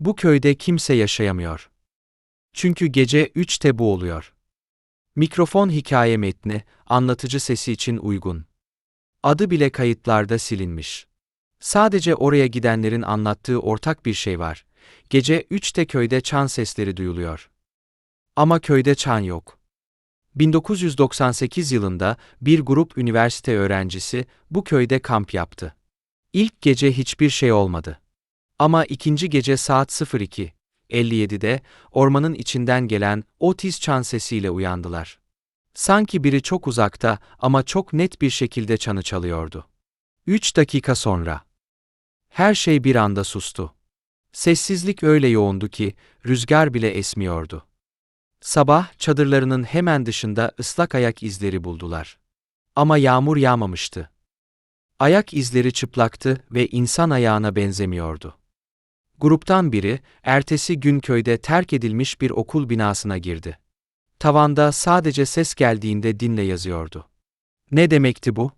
Bu köyde kimse yaşayamıyor. Çünkü gece 3'te bu oluyor. Mikrofon hikaye metni, anlatıcı sesi için uygun. Adı bile kayıtlarda silinmiş. Sadece oraya gidenlerin anlattığı ortak bir şey var. Gece 3'te köyde çan sesleri duyuluyor. Ama köyde çan yok. 1998 yılında bir grup üniversite öğrencisi bu köyde kamp yaptı. İlk gece hiçbir şey olmadı. Ama ikinci gece saat 02.57'de ormanın içinden gelen o tiz çan sesiyle uyandılar. Sanki biri çok uzakta ama çok net bir şekilde çanı çalıyordu. Üç dakika sonra. Her şey bir anda sustu. Sessizlik öyle yoğundu ki rüzgar bile esmiyordu. Sabah çadırlarının hemen dışında ıslak ayak izleri buldular. Ama yağmur yağmamıştı. Ayak izleri çıplaktı ve insan ayağına benzemiyordu. Gruptan biri, ertesi gün köyde terk edilmiş bir okul binasına girdi. Tavanda sadece ses geldiğinde dinle yazıyordu. Ne demekti bu?